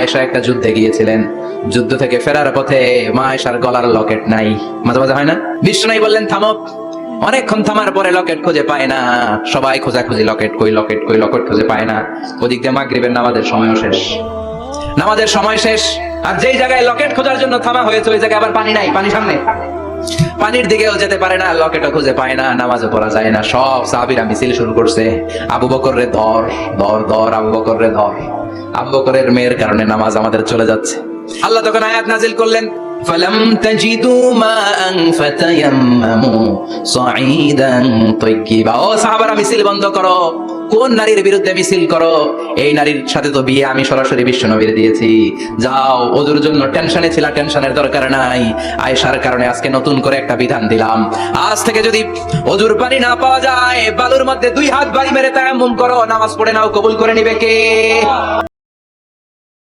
এসা একটা যুদ্ধে গিয়েছিলেন। যুদ্ধ থেকে ফেরার পথে মা আয়েশার গলার লকেট নাই। মাঝে মাঝে হয় না? বিশ্ব নাই বললেন, থামো। অনেকক্ষণ থামার পরে লকেট খুঁজে পায় না। সবাই খোঁজাখুঁজি, লকেট কই লকেট কই, লকেট খুঁজে পায় না। ওদিক দিয়ে মাগরিবের নামাজের সময়ও শেষ। নামাজের সময় শেষ। আর যেই জায়গায় লকেট খোঁজার জন্য থামা হয়েছে, ওই জায়গায় আবার পানি নাই, পানি সামনে। পানির দিকেও যেতে পারে না লকেটও খুঁজে পায় না নামাজও পড়া যায় না সব সাহাবীরা মিছিল শুরু করছে আবু বকর রে ধর ধর ধর আবু বকর রে ধর আবু বকরের মেয়ের কারণে নামাজ আমাদের চলে যাচ্ছে আল্লাহ তখন আয়াত নাজিল করলেন فلم تجدوا ماء فتيمموا صعيدا طيبا ও সাহাবারা মিছিল বন্ধ করো কোন নারীর বিরুদ্ধে মিছিল করো? এই নারীর সাথে তো বিয়ে আমি সরাসরি বিশ্ব নবীর দিয়েছি। যাও ওদের জন্য টেনশনে ছিল, টেনশনের দরকার নাই। আয়সার কারণে আজকে নতুন করে একটা বিধান দিলাম। আজ থেকে যদি অজুর পানি না পাওয়া যায়, বালুর মধ্যে দুই হাত বাড়ি মেরে তায়াম্মুম করো। নামাজ পড়ে নাও, কবুল করে নিবে কে?